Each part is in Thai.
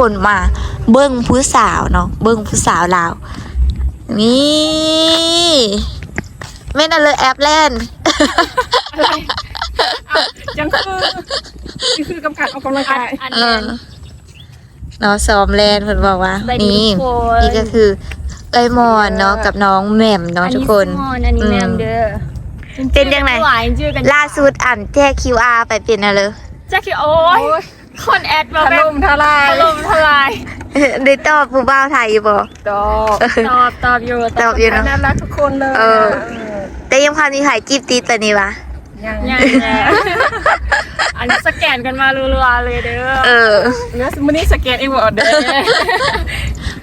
คนมาเบิ้งผู้สาวเนาะเบิ้งผู้สาวลาวนี่แม่น่ะเลยแอปแลนด์ยังคือยังคือ กำกับออกกำลังกายอันเอนั้อนเนาะซ้อมแลนด์เพิ่นบอกว่า สวัสดีนี่ทุกคน นี่ก็คือเอ้ยมอนเนาะกับน้องแหม่มเนาะทุกคน อันนี้อันนี้แมมเด้อเป็นยังไงหวานชื่อกันล่าสุดอ่านแจ้ QR ไปเป็นอะไรแจ็คกี้โอ้ย คนแอดมาถแบบล่มทลายถล่มทลายได้ตอบผู้บ่าวไทยอยู่บ่ดอกตอบตอบอยู่ตอบอยู่เนาะ น่ารักทุกคนเลยเออ แต่ยังความมีไข่จีบตีตัวนี้วะยังยังแหละอันนี้สแกนกันมารัวๆเลยเด้อเออเนื้อมันนี่สเก็ตเองว่าเด้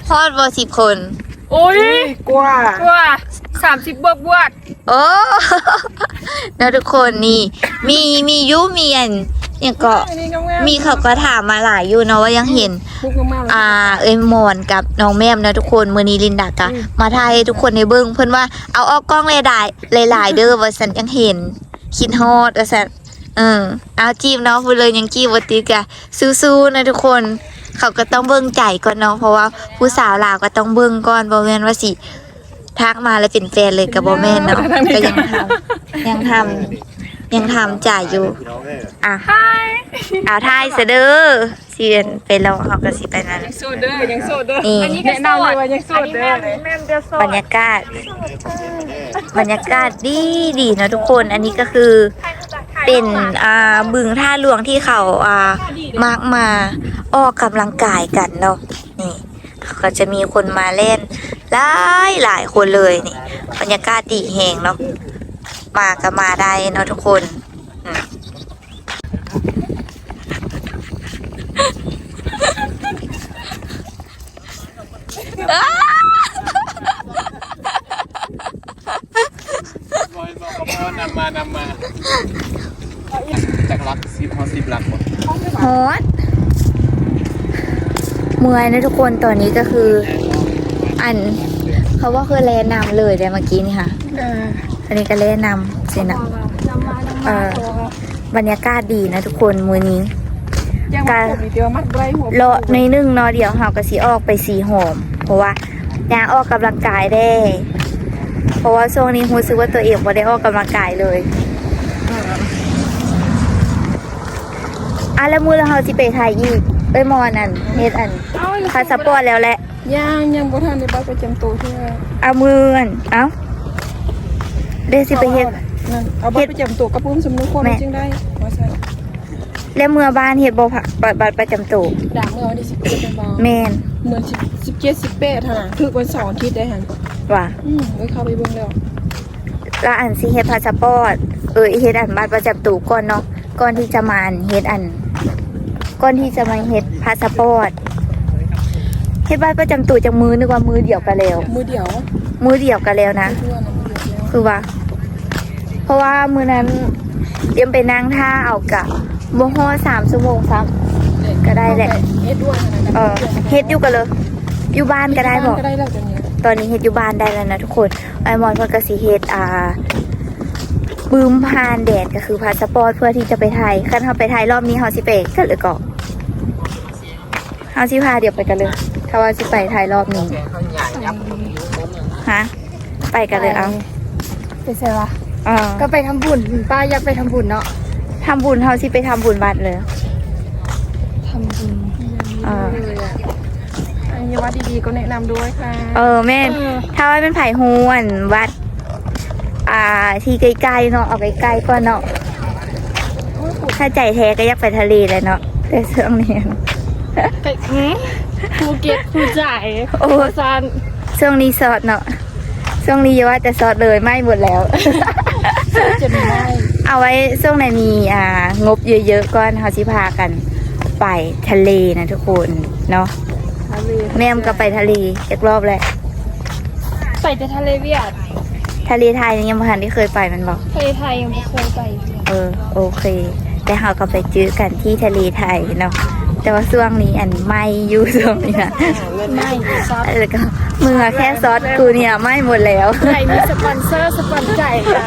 พอดบอสิบคนโอ้ยกว่ากว่าสามสิบบวกบวกโอ้ แล้วทุกคนนี่ มีมียุมีอันเนี่ยก็ อันนี้งามๆมีเขาก็ถามมาหลายอยู่เนาะว่ายังเห็นมุกมากๆเลยอ่า เอ้ยมอนกับน้องแม่มนะทุกคนมือนี้ลินดากะมาไทยทุกคนในเบิ้งเพิ่นว่าเอาออกกล้องหลายๆหลายๆเด้อว่าฉันยังเห็น คิดฮอดว่าฉันเออเอาจีบเนาะพูดเลยยังจีบว่าติดกะสู้ๆนะทุกคนเขาก็ต้องเบิ้งใจก่อนเนาะเพราะว่าผู้สาวลาวก็ต้องเบิ้งก่อนบ่แม่นว่าสิทักมาแล้วเป็นแฟนเลยกับบ่แม่นเนาะก็ยังทำยังทำ ยังทำจ่ายอยู่ อะไฮเอาทายเสยเด้อสิเรียนไปรอเขาก็สิไปนั่นโซเดอร์ยังโซเดอร์นี่ อันนี้ก็แนะโสนำเลดยว่ายังโสอันดนี้เด้แมอมเลยแมมเด้อโสบรดรยากาศ บรรยากาศดีดีนะทุกคน อันนี้ก็คือเป็นอ่าบึงท่าหลวงที่เขาอ่ามากมาออกกำลังกายกันเนาะนี่เขาก็จะมีคนมาเล่นหลายหลายคนเลยนี่บรรยากาศดีแหงเนาะ มาก็มาได้เนาะทุกคนอืมบอยบอกเขาว่านำมานำมาจากรักสิบเขาสิบรักหมดฮอตเมื่อยนะทุกคนตอนนี้ก็คือ อัน เขาว่าคือแลนำเลยแต่เมื่อกี้นี่ค่ะ อันนี้ก็แลนำสินะเออบรรยากาศดีนะทุกคนมือนี้ยังมาผมอีกเดียวมัดไรหัวเลาะในนึงเนาะเดี๋ยวเฮาก็สิออกไปสีหอม เพราะว่ายางออกกำลังกายได้ เพราะว่าช่วงนี้รู้สึกว่าตัวเองบ่ได้ออกกำลังกายเลยอะแล้วมือเราเฮาสิไปถ่ายอีกเอ้ยมอนั่นเฮ็ดอันพาสปอร์ตแล้วแหละยังยังบ่ทันได้บัตรประจำตัวที่ว่าเอามืออันเอ้า เดี๋ยวสิไปเฮ็ด นั่นเอาบัตรประจำตัวกับพุ่มสำนึกคนแม่จึงได้ว่าใช่แล้วเมื่อบ้านเฮ็ดบ่พะบัตรบัตรประจำตัวด่างเมื่อวันที่สิบเจ็ดเป็นบอแม่นเหมือนสิบสิบเจ็ดสิบแปดฮะถึกวันเสาร์อาทิตย์ได้หันว่าอืมไว้เข้าไปเบิ่งแล้วแล้วอันสิเฮ็ดพาสปอร์ตเออเฮ็ดอันบัตรประจำตัวก่อนเนาะก่อนที่จะมาอันเฮ็ดอัน ก่อนที่จะมาเฮ็ดพาสปอร์ตเฮ็ดบัตรประจำตัวจากมือนึกว่ามือเดียวกันแล้ว มือเดียวมือเดียวกันแล้วนะ มือเดียวแล้ว คือว่า เพราะว่ามือนั้นเตรียมไปนั่งท่าเอากะบ่ฮอดสามชั่วโมงซ้ำก็ได้แหละเฮ็ดด้วยนะเออเฮ็ดอยู่กันเลยอยู่บ้านก็ได้บอกก็ได้แล้วจังนี้ตอนนี้เฮ็ดอยู่บ้านได้แล้วนะทุกคนไอมอนเพิ่นก็สิเฮ็ดอ่าบืมพานแดดก็คือพาสปอร์ตเพื่อที่จะไปไทยคันเฮาไปไทยรอบนี้เฮาสิไปกันเลยก่อนเฮาสิพาเดี๋ยวไปกันเลย ถ้าว่าสิไปไทยรอบนี้ฮะไปกันเลยเอา ไปเสร็จละเออก็ไปทำบุญป้าอยากไปทำบุญเนาะทำบุญเฮาสิไปทำบุญวัดเลยทำบุญเออเลยอะอันนี้วัดดีๆก็แนะนำด้วยค่ะเออแม่นถ้าว่าเป็นไผ่ฮวนวัด อ่า ที่ใกล้ๆเนาะเอาใกล้ๆก่อนเนาะถ้าใจแท้ก็อยากไปทะเลเลยเนาะแต่ช่วงนี้ ไปอืมภูเก็ตภูจ่ายโอ้ซาน ช่วงนี้สอดเนาะ ช่วงนี้อย่าว่าจะสอดเลยไม่หมดแล้ว จะมีได้เอาไว้ช่วงไหนมีอ่างบเยอะๆก่อนเขาสิพากัน ไปทะเลนะทุกคนเนาะทะเลแม่มก็ไปทะเลอีกรอบแหละไปแต่ทะเลเวียดทะเลไทยยังไม่ทันที่เคยไปมันบอก ทะเลไทยยังไม่เคยไปเออโอเค แต่เราก็ไปเจอกันที่ทะเลไทยเนาะแต่ว่าช่วงนี้อันไม่อยู่ช่วงนี้นะ ไม่ซอสแล้วก็ มือแค่ซอสกูเนี่ยไม่หมดแล้วไก่มีสปอนเซอร์สปอนไก่ค่ะ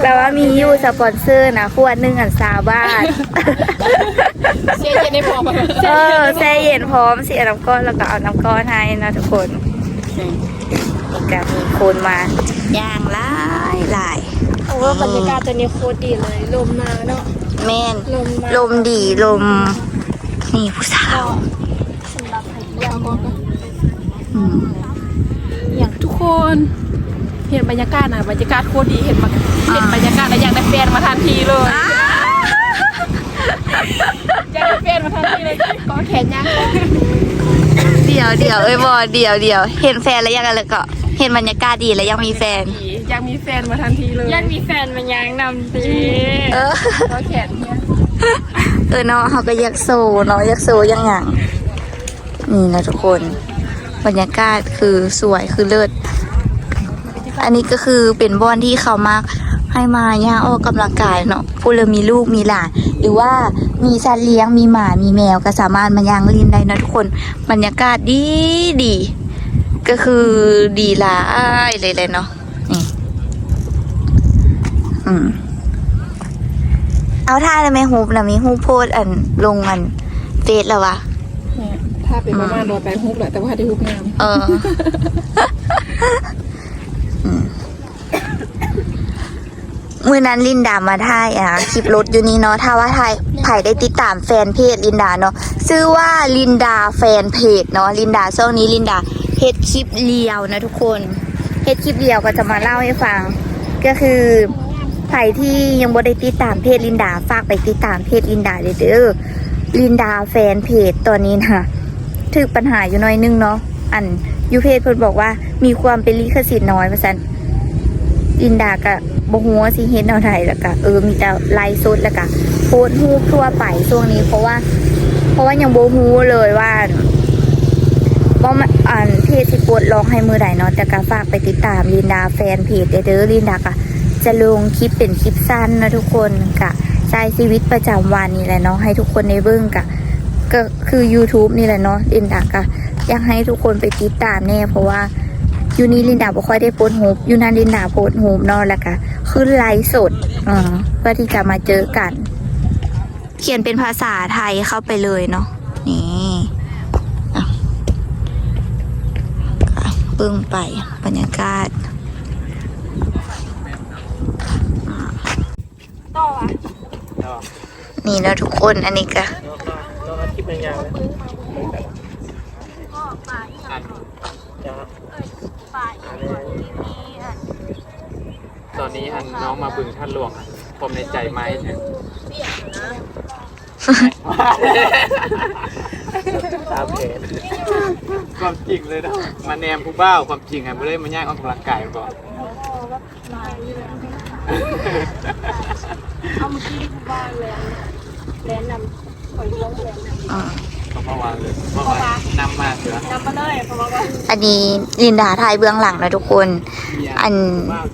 แปลว่ามีอยู่สปอนเซอร์นะขวดหนึ่งอันสาบาทเสียเย็นในพอมาเออแช่เย็นพร้อมเสียน้ำก้อนแล้วก็เอาน้ำก้อนให้นะทุกคนก็มีคนมาย่างหลายหลายเพราะว่าบรรยากาศตอนนี้โคตรดีเลยลมมาเนาะแม่นลมมาลมดีลมนี่ผู้สาวสำหรับใครที่อยากอืมอย่างทุก คนเห็นบรรยากาศนะบรรยากาศโคตรดีเห็นมาเห็นบรรยากาศแล้วอยากได้แฟนมาทันทีเลยอยากได้แฟนมาทันทีเลยก็แขนยังเดี๋ยวเดี๋ยวเอ้ยบอเดี๋ยวเดี๋ยวเห็นแฟนแล้วยังไงเลยก็เห็นบรรยากาศดีแล้วยังมีแฟนอยากมีแฟนมาทันทีเลยยันมีแฟนมันยังนำตีเออก็แขนเนี่ยเออเนาะเขาก็อยากโซเนาะอยากโซยังอย่างนี่นะทุกคน บรรยากาศคือสวยคือเลิศ อันนี้ก็คือเป็นบอนที่เขามาให้มาย่าออกกำลังกายเนาะผู้เลยมีลูกมีหลาน หรือว่ามีสัตว์เลี้ยงมีหมา มีแมวก็สามารถมาย่างลินได้นะทุกคน บรรยากาศดีดี ก็คือดีหลายเลยเลยเนาะนี่อืมเอาท่าเลยไหมฮูปนะมีฮูปโพดอันลงอันเฟซแล้ววะ ถ้าเป็นประมาณโดนไปฮุบแหละแต่ว่าได้ฮุบงามเอออืมมือนั้นลินดามาถ่ายอะคลิปรถอยู่นี่เนาะถ้าว่าถ่ายไผ่ได้ติดตามแฟนเพจลินดาเนาะชื่อว่าลินดาแฟนเพจเนาะลินดาช่วงนี้ลินดาเฮ็ดคลิปเลียวนะทุกคนเฮ็ดคลิปเลียวก็จะมาเล่าให้ฟัง ก็คือใครที่ยังบ่ได้ติดตามเพจลินดาฝากไปติดตามเพจลินดาเด้อเด้อลินดาแฟนเพจตอนนี้นะ ถึกปัญหาอยู่หน้อยนึงเนาะอันยูเพจเพิ่นบอกว่ามีความเป็นลิขสิทธิ์น้อยเพราะฉะนั้นลินดาก็บ่ฮู้ว่าสิเฮ็ดแนวใดแล้วก็เออมีแต่ไลฟ์สดแล้วก็โพสต์รูปทั่วไปช่วงนี้ เพราะว่า เพราะว่ายังบ่ฮู้เลยว่าว่ามันอ่านเพจสิปวดร้องให้มือใดเนาะแต่ก็ฝากไปติดตามลินดาแฟนเพจเด้อลินดาก็จะลงคลิปเป็นคลิปสั้นนะทุกคนกะใช้ชีวิตประจำวันนี่แหละเนาะให้ทุกคนได้เบิ่งกะ ก็คือ YouTube นี่แหละเนาะลินดาก็อยากให้ทุกคนไปติดตามแน่เพราะว่าอยู่นี่ลินดาบ่ค่อยได้โพสต์โฮปอยู่นั่นลินดาโพสต์โฮปเนาะแล้วก็ขึ้นไลฟ์สดอเพื่อที่จะมาเจอกัน เขียนเป็นภาษาไทยเข้าไปเลยเนาะนี่เบิ่งไปบรรยากาศนี่นะทุกคนอันนี้ก็ เราเอาคลิปยาวๆเลยอันจะตอนนี้อันน้องมาบึงท่านหลวงอะผมในใจไหมถึงตามเพจความจริงเลยนะมาแนมผู้บ้าวความจริงไงไม่ได้มาแย่งออกกำลังกายก่อนเอามื่อกี้ที่บ้านแล้วแนะนำ อยต้องแนะนอืมก็เมื่อวานเลยเมื่อวานนำมาเสือำนำมาเลยเพราะว่าอันนี้ลินดาถ่ายเบื้องหลังนะทุกคน อัน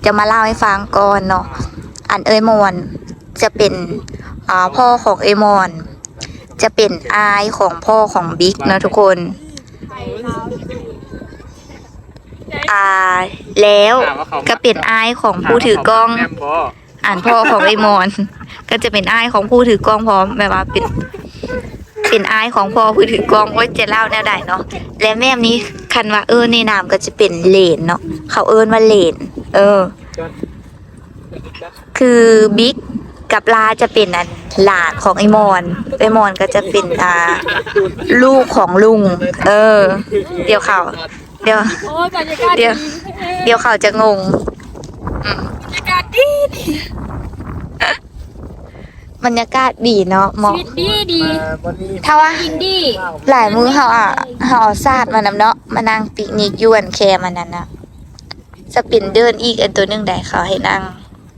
จะมาเล่าให้ฟังก่อนเนาะ อันเอยมอนจะเป็นอ่าพ่อของเอยมอน จะเป็นอายของพ่อของบิ๊กนะทุกคนอ่าแล้วก็เป็นอายของผู้ถือกล้องแนมบออ่านพ่อของไอมอน ก็จะเป็นอ้ายของผู้ถือกล้องพร้อมแบบว่าเป็น เป็นอายของพ่อผู้ถือกล้องว่าจะเล่าแนวใดเนาะและแม่มนี้คันว่าเออในนามก็จะเป็นเลนเนาะเขาเอิ้นว่าเลน เออ คือบิ๊กกับลาจะเป็นอันหลานของไอมอนไอมอนก็จะเป็นอ่าลูกของลุง เออ เดี๋ยวเขาเดี๋ยว เดี๋ยว เดี๋ยวเขาจะงงอืมบรรยากาศดี บรรยากาศดีเนาะเหชีมาะวิตดีดีวันนี้ถ้าว่าอินดี้หลายมื้อเขาอะเขาเอาซาดมานำเนาะมานั่งปิกนิกอยวนแคมันนั้นนะสปินเดินอีกอันตัวหนึงได้เขาให้นั่ง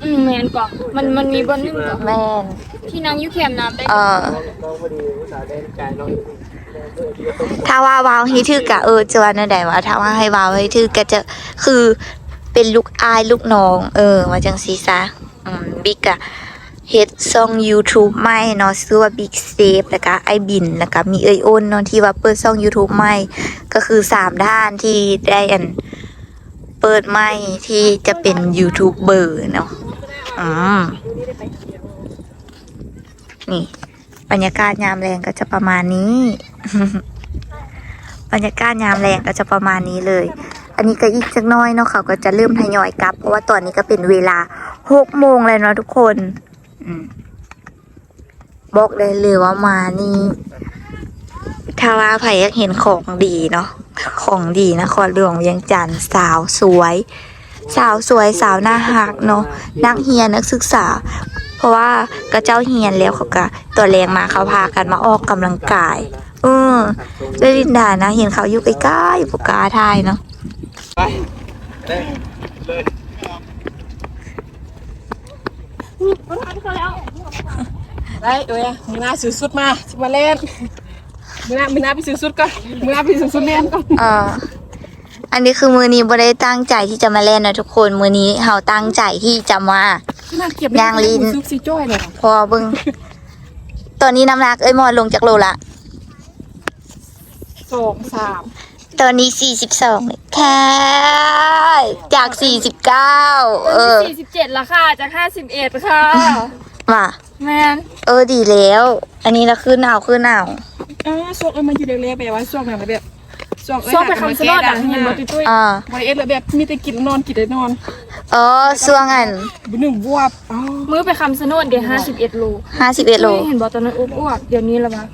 อืมแมนกว่ามันมันมีบนนึงกับแม่นที่นั่งอยูแคมน้ำได้เออน้องพอดีอุตส่าห์ได้ใจน้องถ้าว่าวาวให้ถือกะเออจะว่านั่นใดวะถ้าว่าให้วาวให้ถือก็จะคือเป็นลูกอายลูกน้อง เออว่าจังซีซะอืมบิ๊กอะ เฮ็ดช่อง YouTube ใหม่เนาะชื่อว่า Big Safe แล้วก็ไอบินแล้วก็มีเอ้ยอ้นเนาะที่ว่าเปิดช่อง YouTube ใหม่ก็คือสามด้านที่ได้อันเปิดใหม่ที่จะเป็นยูทูบเบอร์เนาะอืมนี่ บรรยากาศยามแรงก็จะประมาณนี้ บรรยากาศยามแรงก็จะประมาณนี้เลย อันนี้ก็อีกสักน้อยเนาะเขาก็จะเริ่มทยอยกลับ เพราะว่าตอนนี้ก็เป็นเวลาหกโมงเลยเนาะทุกคน บอกเลยเลยว่ามานี่ถ้าว่าใครอยากเห็นของดีเนาะของดีนครหลวงเวียงจันทร์สาวสวย สาวสวยสาวหน้าหักเนาะนักเรียนนักศึกษา เพราะว่ากระเจ้าเฮียนแล้วเขาก็ตัวแรงมาเขาพากันมาออกกำลังกายเออเลยลินดานะ เห็นเขาอยู่ใกล้ๆปกกาทายเนาะไปเลย เลยไปเอ้ยมือหน้าซื้อสุดมาสิมาเล่นมือหน้ามือหน้าไปซื้อสุดก่อนมือหน้าไปซื้อสุดเล่นก่อนเอออันนี้คือมือนี้บ่ได้ตั้งใจที่จะมาเล่นนะทุกคนมือนี้เราตั้งใจที่จะมาน่าเก็บยางลิ้นซุกซีจ้อยเลยพอเบิ่งตอนนี้น้ำหนักเอ้ยมอนลงจากโลละสองสาม ตอนนี้42เลยแค่จาก49เออสี่สิบเจ็ดละค่ะ จากห้าสิบเอ็ดค่ะมาแมนเออดีแล้ว อันนี้เราขึ้นหนาวขึ้นหนาวอ่าช่วงเอ้ยมันอยู่เล็กๆไปว่าช่วงแบบแบบช่วงเอ้ยชอบไปคำสนอดอะเห็นบอตุ้ยตุ้ยอ่าวันเอ็ดเลยแบบมีแต่กินนอนกินได้นอนอ๋อช่วงอันบุหนึ่งบวบอ๋อมือไปคำสนอดเดี๋ยวห้าสิบเอ็ดโล51โลเห็นบอตอนนั้นอ้วกๆเดี๋ยวนี้ละวะ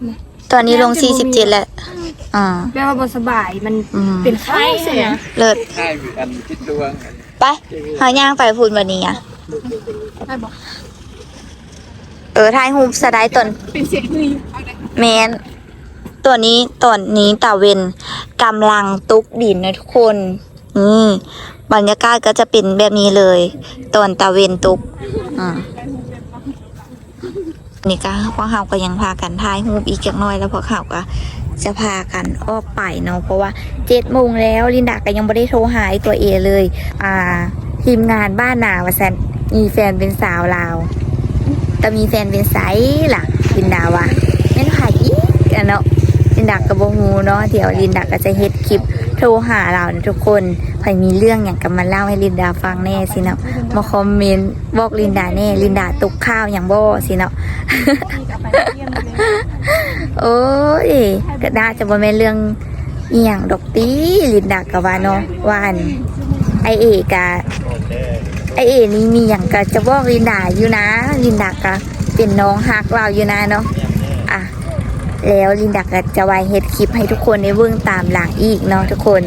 ตอนนี้ลง 47แล้วอ่าแปลว่าบสบายมันอืมเป็นไข้เสียเลิศใช่อันคิดดวงไปหาย่างไปพูดวันนี้อะได้บอกเออทายฮูปสไลด์ตอนเป็นเสียงนี่เอาได้แมนตัวนี้ตอนนี้ตาเวนกำลังตุกดินนะทุกคนนี่บรรยากาศก็จะเป็นแบบนี้เลย ตอนตาเวนตุกอ่า นี่ก็พวกเขาก็ยังพากันทายฮูปอีกจักหน่อยแล้วพวกเขาก็จะพากันออกไปเนาะเพราะว่าเจ็ดโมงแล้วลินดาก็ยังไม่ได้โทรหาไอ้ตัวเอเลย อ่าทีมงานบ้านนาวาแซนมีแฟนเป็นสาวลาวแต่มีแฟนเป็นไซส์ล่ะลินดาวะแม่นผ่าอีกอะเนาะลินดากับโบงูเนาะเดี๋ยวลินดาก็จะเฮ็ดคลิปโทรหาเรานะทุกคน ใครมีเรื่องอย่างกับมาเล่าให้ลินดาฟังแน่สิเนาะมาคอมเมนต์บอกลินดาแน่ ลินดาตุกข้าวอย่างบ่สิเนาะโอ้ยก็น่าจะบ่แม่นเรื่องอีหยังดอกตีลินดากับว่าเนาะว่าอันไอเอกะไอเอนี่มีอย่างก็จะบอกลินดาอยู่นะ ลินดาก็เป็นน้องฮักเราอยู่นะเนาะอะแล้วลินดาก็จะไว้เฮ็ดคลิปให้ทุกคนได้เบิ่งตามหลังอีกเนาะทุกคน